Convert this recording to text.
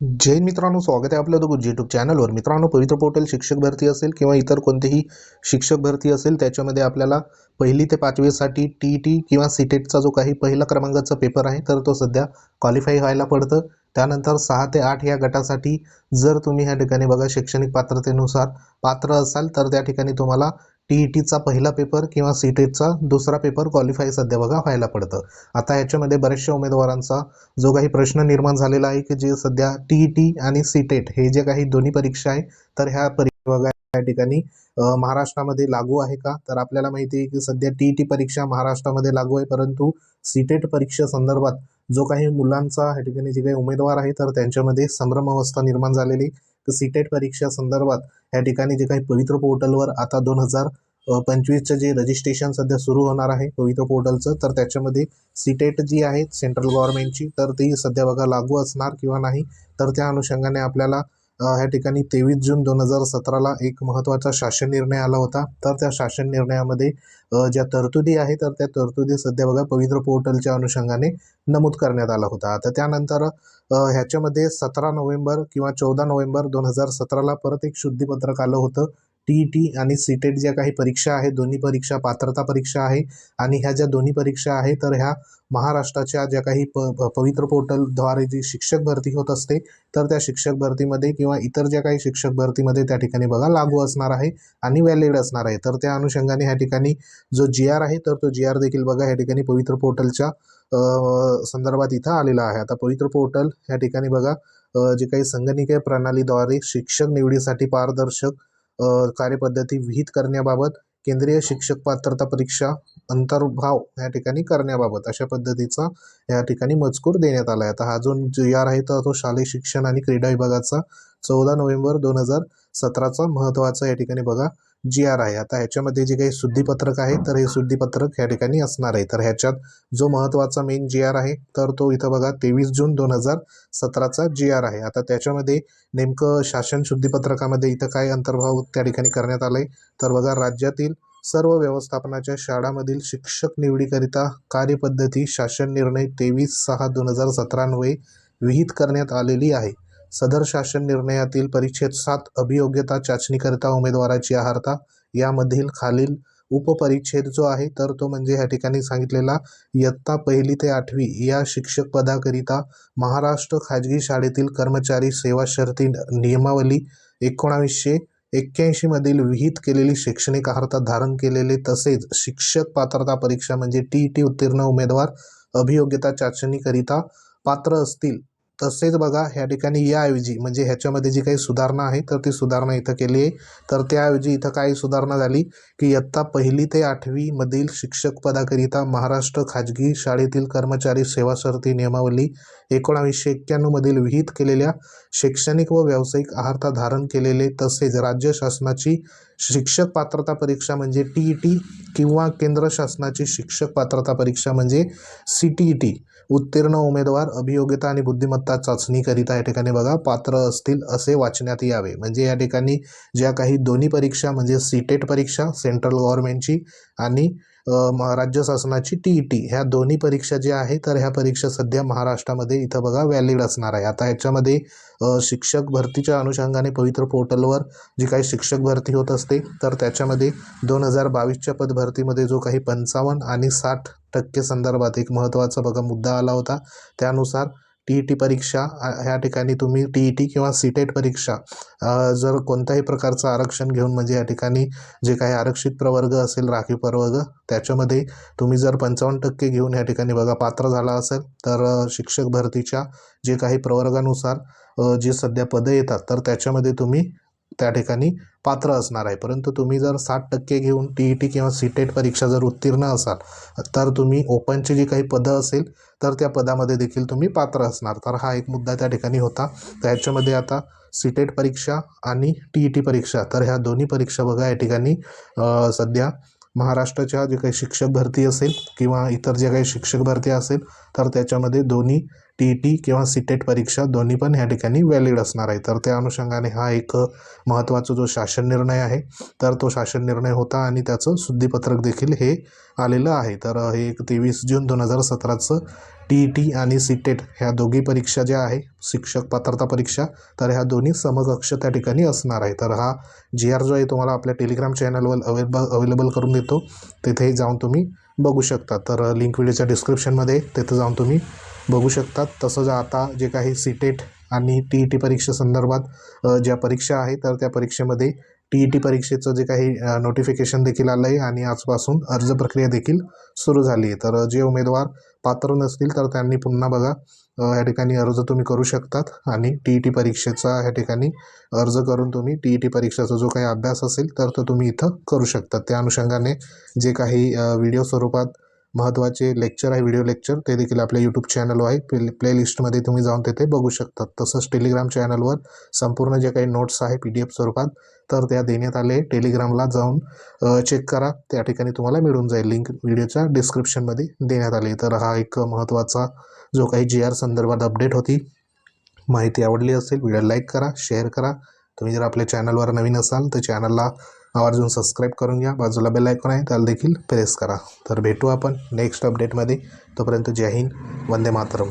जैन मित्रांनो स्वागत आहे आपलं दोघं यूट्यूब चॅनलवर मित्रांनो पवित्र पोर्टल शिक्षक भरती असेल किंवा इतर कोणतेही शिक्षक भरती असेल त्याच्यामध्ये आपल्याला पहिली ते पाचवीसाठी टी टी किंवा सी टेटचा जो काही पहिला क्रमांकाचा पेपर आहे तर तो सध्या क्वालिफाय व्हायला पडतं. त्यानंतर सहा ते आठ या गटासाठी जर तुम्ही ह्या ठिकाणी बघा शैक्षणिक पात्रतेनुसार पात्र असाल तर त्या ठिकाणी तुम्हाला टी ई टीचा पहिला पेपर किंवा सी टेटचा दुसरा पेपर क्वालिफाय सध्या बघा व्हायला पडतं. आता ह्याच्यामध्ये बऱ्याचशा उमेदवारांचा जो काही प्रश्न निर्माण झालेला आहे की जे सध्या टी ई टी आणि सी टेट हे जे काही दोन्ही परीक्षा आहे तर ह्या परीक्षा बघा या ठिकाणी महाराष्ट्रामध्ये लागू आहे का? तर आपल्याला माहिती आहे की सध्या टी ई टी परीक्षा महाराष्ट्रामध्ये लागू आहे परंतु सी टेट परीक्षा संदर्भात जो काही मुलांचा या ठिकाणी जे काही उमेदवार आहे तर त्यांच्यामध्ये संभ्रम अवस्था निर्माण झालेली तर सी टेट परीक्षा संदर्भात या ठिकाणी जे काही पवित्र पोर्टलवर आता दोन हजार पंचवीसचं जे रजिस्ट्रेशन सध्या सुरू होणार आहे पवित्र पोर्टलचं तर त्याच्यामध्ये सीटेट जी आहे सेंट्रल गव्हर्नमेंटची तर ती सध्या बघा लागू असणार किंवा नाही तर त्या अनुषंगाने आपल्याला ह्या ठिकाणी तेवीस जून दोन हजार सतराला एक महत्त्वाचा शासन निर्णय आला होता. तर त्या शासन निर्णयामध्ये ज्या तरतुदी आहे तर त्या तरतुदी सध्या बघा पवित्र पोर्टलच्या अनुषंगाने नमूद करण्यात आला होता. आता त्यानंतर ह्याच्यामध्ये सतरा नोव्हेंबर किंवा चौदा नोव्हेंबर दोन हजार सतराला परत एक शुद्धीपत्रक आलं होतं. टी ई टी आणि सीटेट ज्या काही परीक्षा आहेत दोन्ही परीक्षा पात्रता परीक्षा आहे आणि ह्या ज्या दोन्ही परीक्षा आहे तर ह्या महाराष्ट्राच्या ज्या काही प पवित्र पोर्टलद्वारे जी शिक्षक भरती होत असते तर त्या शिक्षक भरतीमध्ये किंवा इतर ज्या काही शिक्षक भरतीमध्ये त्या ठिकाणी बघा लागू असणार आहे आणि व्हॅलिड असणार आहे. तर त्या अनुषंगाने ह्या ठिकाणी जो जी आर आहे तर तो जी आर देखील बघा ह्या ठिकाणी पवित्र पोर्टलच्या संदर्भात इथं आलेला आहे. आता पवित्र पोर्टल ह्या ठिकाणी बघा जे काही संगणकीय प्रणालीद्वारे शिक्षक निवडीसाठी पारदर्शक कार्यपद्धती विहित करण्याबाबत केंद्रीय शिक्षक पात्रता परीक्षा अंतर्भाव या ठिकाणी करण्याबाबत अशा पद्धतीचा या ठिकाणी मजकूर देण्यात आला आहे आता हा जो जी आर आहे तर तो शालेय शिक्षण आणि क्रीडा विभागाचा चौदा नोव्हेंबर दोन हजार सतराचा महत्त्वाचा या ठिकाणी बघा. जी आर आहे. आता ह्याच्यामध्ये जे काही शुद्धीपत्रक आहे तर हे शुद्धीपत्रक ह्या ठिकाणी असणार आहे. तर ह्याच्यात जो महत्त्वाचा मेन जी आर आहे तर तो इथं बघा तेवीस जून दोन हजार सतराचा जी आर आहे. आता त्याच्यामध्ये नेमकं शासन शुद्धीपत्रकामध्ये इथं काय अंतर्भाव त्या ठिकाणी करण्यात आलं आहे तर बघा राज्यातील सर्व व्यवस्थापनाच्या शाळांमधील शिक्षक निवडीकरिता कार्यपद्धती शासन निर्णय तेवीस सहा दोन हजार सतरान्वये विहित करण्यात आलेली आहे. सदर शासन निर्णयातील परिच्छेद सात अभियोग्यता चाचणीकरिता उमेदवाराची आहारता यामधील खालील उपपरिच्छेद जो आहे तर तो म्हणजे ह्या ठिकाणी सांगितलेला इयत्ता पहिली ते आठवी या शिक्षक पदाकरिता महाराष्ट्र खाजगी शाळेतील कर्मचारी सेवा शर्ती नियमावली एकोणावीसशे एक्क्याऐंशीमधील विहित केलेली शैक्षणिक अर्हता धारण केलेले तसेच शिक्षक पात्रता परीक्षा म्हणजे टी ई टी उत्तीर्ण उमेदवार अभियोग्यता चाचणीकरिता पात्र असतील. तसेच बघा ह्या ठिकाणी याऐवजी म्हणजे ह्याच्यामध्ये जी काही सुधारणा आहे तर ती सुधारणा इथं केली आहे. तर त्याऐवजी इथं काही सुधारणा झाली? की इयत्ता पहिली ते आठवीमधील शिक्षक पदाकरिता महाराष्ट्र खाजगी शाळेतील कर्मचारी सेवा सरती नियमावली एकोणावीसशे एक्क्याण्णवमधील विहित केलेल्या शैक्षणिक व व्यावसायिक आहारता धारण केलेले तसेच राज्य शासनाची शिक्षक पात्रता परीक्षा म्हणजे टी ई टी किंवा केंद्र शासनाची शिक्षक पात्रता परीक्षा म्हणजे सी टी ई टी उत्तीर्ण उमेदवार अभियोग्यता आणि बुद्धिमत्ता चाचणीकरिता या ठिकाणी बघा पात्र असतील असे वाचण्यात यावे. म्हणजे या ठिकाणी ज्या काही दोन्ही परीक्षा म्हणजे सीटेट परीक्षा सेंट्रल गव्हर्नमेंटची आणि राज्य शासनाची टी ई टी ह्या दोन्ही परीक्षा ज्या आहे तर ह्या परीक्षा सध्या महाराष्ट्रामध्ये इथं बघा व्हॅलिड असणार आहे. आता ह्याच्यामध्ये शिक्षक भरतीच्या अनुषंगाने पवित्र पोर्टलवर जी काही शिक्षक भरती होत असते तर त्याच्यामध्ये दोन हजार बावीसच्या पदभरतीमध्ये जो काही पंचावन्न आणि साठ टक्के संदर्भात एक महत्त्वाचा बघा मुद्दा आला होता. त्यानुसार टी ई टी परीक्षा ह्या ठिकाणी तुम्ही टी ई टी किंवा सी टेट परीक्षा जर कोणत्याही प्रकारचं आरक्षण घेऊन म्हणजे या ठिकाणी जे काही आरक्षित प्रवर्ग असेल राखीव प्रवर्ग त्याच्यामध्ये तुम्ही जर पंचावन्न टक्के घेऊन या ठिकाणी बघा पात्र झाला असेल तर शिक्षक भरतीच्या जे काही प्रवर्गानुसार जे सध्या पदं येतात तर त्याच्यामध्ये तुम्ही त्या ठिकाणी पात्र असणार आहे. परंतु तुम्ही जर साठ टक्के घेऊन टी ई टी किंवा सी टेट परीक्षा जर उत्तीर्ण असाल तर तुम्ही ओपनची जी काही पदं असेल तर त्या पदामध्ये देखील तुम्ही पात्र असणार. तर हा एक मुद्दा त्या ठिकाणी होता. तर ह्याच्यामध्ये आता सी टेट परीक्षा आणि टी ई टी परीक्षा तर ह्या दोन्ही परीक्षा बघा या ठिकाणी सध्या महाराष्ट्राच्या जे काही शिक्षक भरती असेल किंवा इतर जे काही शिक्षक भरती असेल तर त्याच्यामध्ये दोन्ही टी टी किंवा सीटेट परीक्षा दोन्ही पण ह्या ठिकाणी व्हॅलिड असणार आहे. तर त्या अनुषंगाने हा एक महत्त्वाचा जो शासन निर्णय आहे तर तो शासन निर्णय होता आणि त्याचं शुद्धीपत्रक देखील हे आलेलं आहे. तर हे एक तेवीस जून दोन हजार सतराचं टी ई टी आणि सीटेट ह्या दोघी परीक्षा ज्या आहे शिक्षक पात्रता परीक्षा तर ह्या दोन्ही समकक्ष त्या ठिकाणी असणार आहे. तर हा जी आर जो आहे तुम्हाला आपल्या टेलिग्राम चॅनलवर अवेलेबल अवेलेबल करून देतो. तिथेही जाऊन तुम्ही बघू शकता. तर लिंक व्हिडिओच्या डिस्क्रिप्शनमध्ये तिथं जाऊन तुम्ही बघू शकतात. तसंच आता जे काही सीटेट आणि टी ई टी परीक्षेसंदर्भात ज्या परीक्षा आहे तर त्या परीक्षेमध्ये टी ई टी परीक्षेचं जे काही नोटिफिकेशन देखील आलं आहे आणि आजपासून अर्ज प्रक्रिया देखील सुरू झाली आहे तर जे उमेदवार पात्र नसतील तर त्यांनी पुन्हा बघा या ठिकाणी अर्ज तुम्ही करू शकतात आणि टी ई टी परीक्षेचा ह्या ठिकाणी अर्ज करून तुम्ही टी ई टी परीक्षेचा जो काही अभ्यास असेल तर तो तुम्ही इथं करू शकता त्या अनुषंगाने जे काही व्हिडिओ स्वरूपात महत्त्वाचे लेक्चर आहे व्हिडिओ लेक्चर ते देखील आपल्या यूट्यूब चॅनलवर आहे. प्ले प्लेलिस्टमध्ये तुम्ही जाऊन तेथे बघू शकतात. तसंच टेलिग्राम चॅनलवर संपूर्ण जे काही नोट्स आहे पी डी एफ स्वरूपात तर त्या देण्यात आले. टेलिग्रामला जाऊन चेक करा. त्या ठिकाणी तुम्हाला मिळून जाईल. लिंक व्हिडिओच्या डिस्क्रिप्शनमध्ये देण्यात आली. तर हा एक महत्त्वाचा जो काही जी आर संदर्भात अपडेट होती माहिती आवडली असेल व्हिडिओ लाईक करा शेअर करा. तुम्ही जर आपल्या चॅनलवर नवीन असाल तर चॅनलला आवर्जून सबस्क्राईब करून घ्या. बाजूला बेल आयकॉन आहे त्याला देखील प्रेस करा. तर भेटू आपण नेक्स्ट अपडेटमध्ये तोपर्यंत जय हिंद वंदे मातरम.